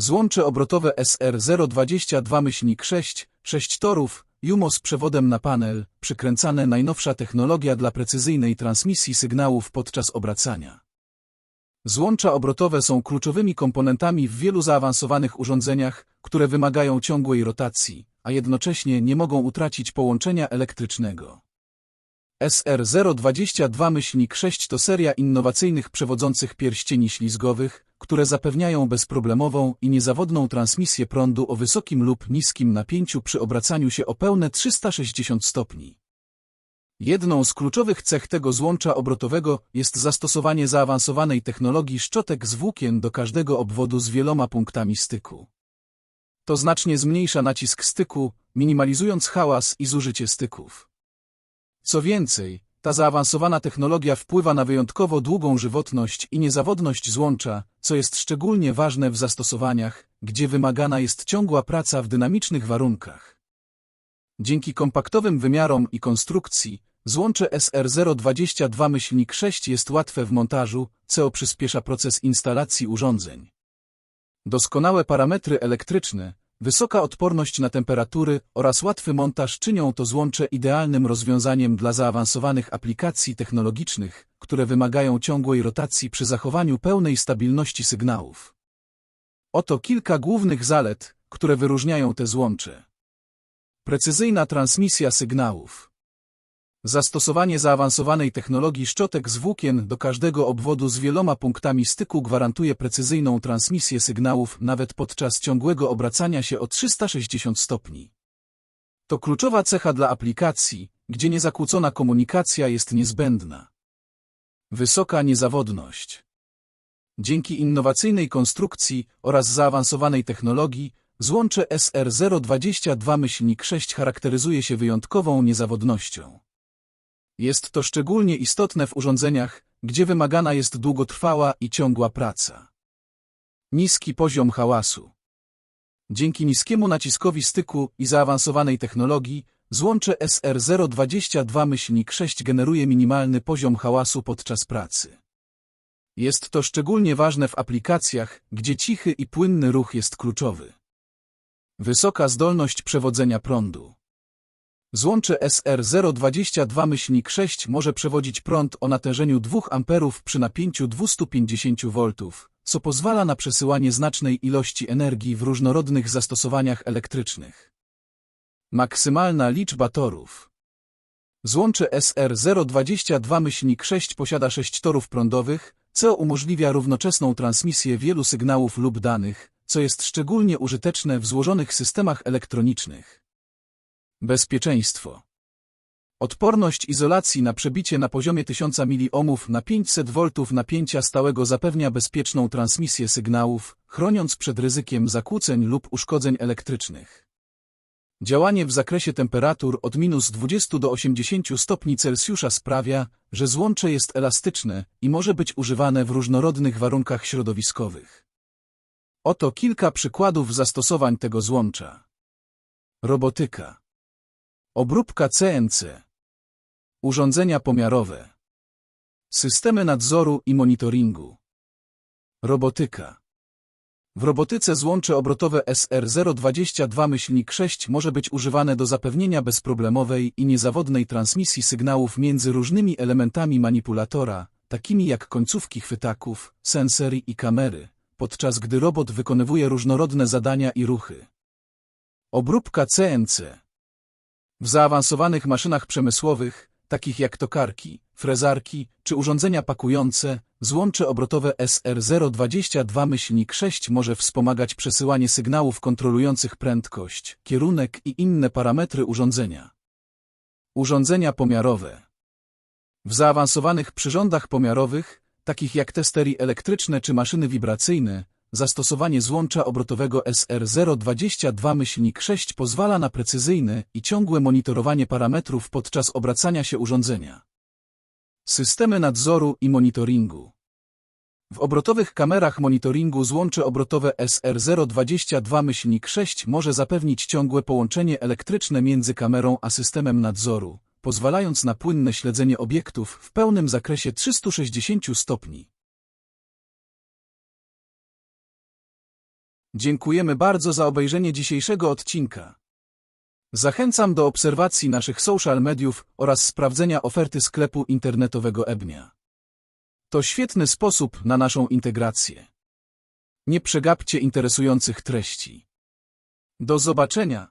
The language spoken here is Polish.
Złącze obrotowe SR022-6, 6 torów, JUMO z przewodem na panel, przykręcane najnowsza technologia dla precyzyjnej transmisji sygnałów podczas obracania. Złącza obrotowe są kluczowymi komponentami w wielu zaawansowanych urządzeniach, które wymagają ciągłej rotacji, a jednocześnie nie mogą utracić połączenia elektrycznego. SR022-6 to seria innowacyjnych przewodzących pierścieni ślizgowych, które zapewniają bezproblemową i niezawodną transmisję prądu o wysokim lub niskim napięciu przy obracaniu się o pełne 360 stopni. Jedną z kluczowych cech tego złącza obrotowego jest zastosowanie zaawansowanej technologii szczotek z włókien do każdego obwodu z wieloma punktami styku. To znacznie zmniejsza nacisk styku, minimalizując hałas i zużycie styków. Co więcej, ta zaawansowana technologia wpływa na wyjątkowo długą żywotność i niezawodność złącza, co jest szczególnie ważne w zastosowaniach, gdzie wymagana jest ciągła praca w dynamicznych warunkach. Dzięki kompaktowym wymiarom i konstrukcji, złącze SR022-6 jest łatwe w montażu, co przyspiesza proces instalacji urządzeń. Doskonałe parametry elektryczne, wysoka odporność na temperatury oraz łatwy montaż czynią to złącze idealnym rozwiązaniem dla zaawansowanych aplikacji technologicznych, które wymagają ciągłej rotacji przy zachowaniu pełnej stabilności sygnałów. Oto kilka głównych zalet, które wyróżniają te złącze. Precyzyjna transmisja sygnałów. Zastosowanie zaawansowanej technologii szczotek z włókien do każdego obwodu z wieloma punktami styku gwarantuje precyzyjną transmisję sygnałów nawet podczas ciągłego obracania się o 360 stopni. To kluczowa cecha dla aplikacji, gdzie niezakłócona komunikacja jest niezbędna. Wysoka niezawodność. Dzięki innowacyjnej konstrukcji oraz zaawansowanej technologii, złącze SR022-6 charakteryzuje się wyjątkową niezawodnością. Jest to szczególnie istotne w urządzeniach, gdzie wymagana jest długotrwała i ciągła praca. Niski poziom hałasu. Dzięki niskiemu naciskowi styku i zaawansowanej technologii, złącze SR022-6 generuje minimalny poziom hałasu podczas pracy. Jest to szczególnie ważne w aplikacjach, gdzie cichy i płynny ruch jest kluczowy. Wysoka zdolność przewodzenia prądu. Złącze SR022-6 może przewodzić prąd o natężeniu 2 A przy napięciu 250 V, co pozwala na przesyłanie znacznej ilości energii w różnorodnych zastosowaniach elektrycznych. Maksymalna liczba torów Złącze SR022-6 posiada 6 torów prądowych, co umożliwia równoczesną transmisję wielu sygnałów lub danych, co jest szczególnie użyteczne w złożonych systemach elektronicznych. Bezpieczeństwo. Odporność izolacji na przebicie na poziomie 1000 miliohmów na 500 V napięcia stałego zapewnia bezpieczną transmisję sygnałów, chroniąc przed ryzykiem zakłóceń lub uszkodzeń elektrycznych. Działanie w zakresie temperatur od minus 20 do 80 stopni Celsjusza sprawia, że złącze jest elastyczne i może być używane w różnorodnych warunkach środowiskowych. Oto kilka przykładów zastosowań tego złącza. Robotyka. Obróbka CNC. Urządzenia pomiarowe. Systemy nadzoru i monitoringu. Robotyka. W robotyce złącze obrotowe SR022-6 może być używane do zapewnienia bezproblemowej i niezawodnej transmisji sygnałów między różnymi elementami manipulatora, takimi jak końcówki chwytaków, sensory i kamery, podczas gdy robot wykonuje różnorodne zadania i ruchy. Obróbka CNC w zaawansowanych maszynach przemysłowych, takich jak tokarki, frezarki czy urządzenia pakujące, złącze obrotowe SR022-6 może wspomagać przesyłanie sygnałów kontrolujących prędkość, kierunek i inne parametry urządzenia. Urządzenia pomiarowe W zaawansowanych przyrządach pomiarowych, takich jak testery elektryczne czy maszyny wibracyjne, Zastosowanie złącza obrotowego SR022-6 pozwala na precyzyjne i ciągłe monitorowanie parametrów podczas obracania się urządzenia. Systemy nadzoru i monitoringu W obrotowych kamerach monitoringu złącze obrotowe SR022-6 może zapewnić ciągłe połączenie elektryczne między kamerą a systemem nadzoru, pozwalając na płynne śledzenie obiektów w pełnym zakresie 360 stopni. Dziękujemy bardzo za obejrzenie dzisiejszego odcinka. Zachęcam do obserwacji naszych social mediów oraz sprawdzenia oferty sklepu internetowego Ebnia. To świetny sposób na naszą integrację. Nie przegapcie interesujących treści. Do zobaczenia.